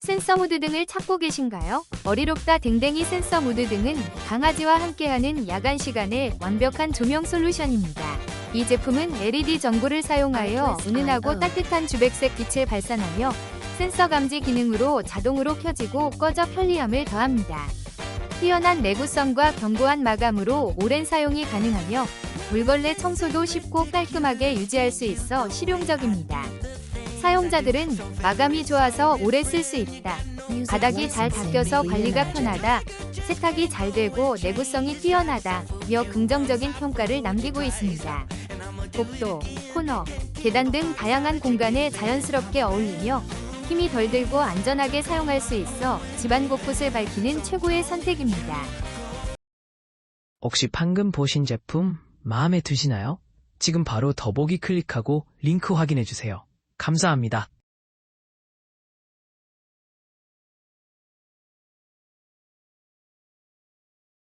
센서 무드 등을 찾고 계신가요? 어리롭다 댕댕이 센서 무드 등은 강아지와 함께하는 야간 시간에 완벽한 조명 솔루션입니다. 이 제품은 LED 전구를 사용하여 은은하고 따뜻한 주백색 빛을 발산하며 센서 감지 기능으로 자동으로 켜지고 꺼져 편리함을 더합니다. 뛰어난 내구성과 견고한 마감으로 오랜 사용이 가능하며 물걸레 청소도 쉽고 깔끔하게 유지할 수 있어 실용적입니다. 사용자들은 마감이 좋아서 오래 쓸 수 있다. 바닥이 잘 닦여서 관리가 편하다. 세탁이 잘 되고 내구성이 뛰어나다 며 긍정적인 평가를 남기고 있습니다. 복도, 코너, 계단 등 다양한 공간에 자연스럽게 어울리며 힘이 덜 들고 안전하게 사용할 수 있어 집안 곳곳을 밝히는 최고의 선택입니다. 혹시 방금 보신 제품 마음에 드시나요? 지금 바로 더보기 클릭하고 링크 확인해 주세요. 감사합니다.